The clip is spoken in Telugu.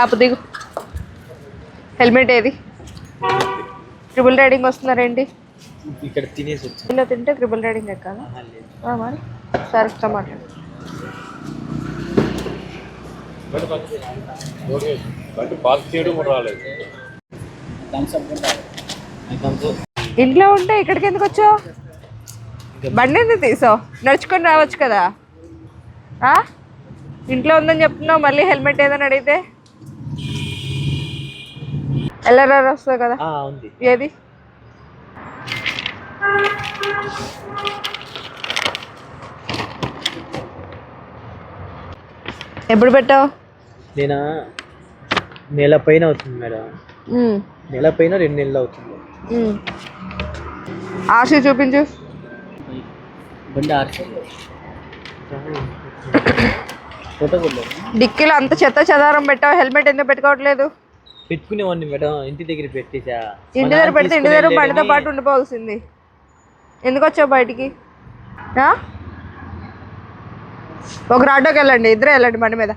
ఆపు దిగు. హెల్మెట్ ఏది? ట్రిపుల్ రైడింగ్ వస్తున్నారేంటి ఇక్కడ తినేసి వచ్చాను ఇలా తింటే ట్రిపుల్ రైడింగ్ ఎక్కాలా ఆ, మరి. సరే ఇంట్లో ఉంటే ఇక్కడికి ఎందుకు వచ్చావు? బండి ఎందుకు తీసావు? నడుచుకొని రావచ్చు కదా? ఇంట్లో ఉందని చెప్తున్నావు మళ్ళీ హెల్మెట్ ఏదని అడిగితే? ఎల్ఆర్ఆర్ వస్తుంది కదా? ఉంది. ఏది? ఎప్పుడు పెట్టావు? నేను? నెల పైన అవుతుంది మేడం. నెల పైన రెండు నెలలు అవుతుంది. ఆర్సీ చూపించు. బండి కొట్టలేదు డిక్కీలో అంత చెత్త చెదారం పెట్టావు? హెల్మెట్ ఎందుకు పెట్టుకోవట్లేదు? పెట్టుకునేవాడిని మేడం ఇంటి దగ్గర పెట్టేసా ఇంటి దగ్గర పెడితే ఇంటి దగ్గర బండితో పాటు ఉండిపోవాల్సింది. ఎందుకు వచ్చావు బయటికి? ఒక ఆటోకి వెళ్ళండి ఇద్దరే వెళ్ళండి బండి మీద.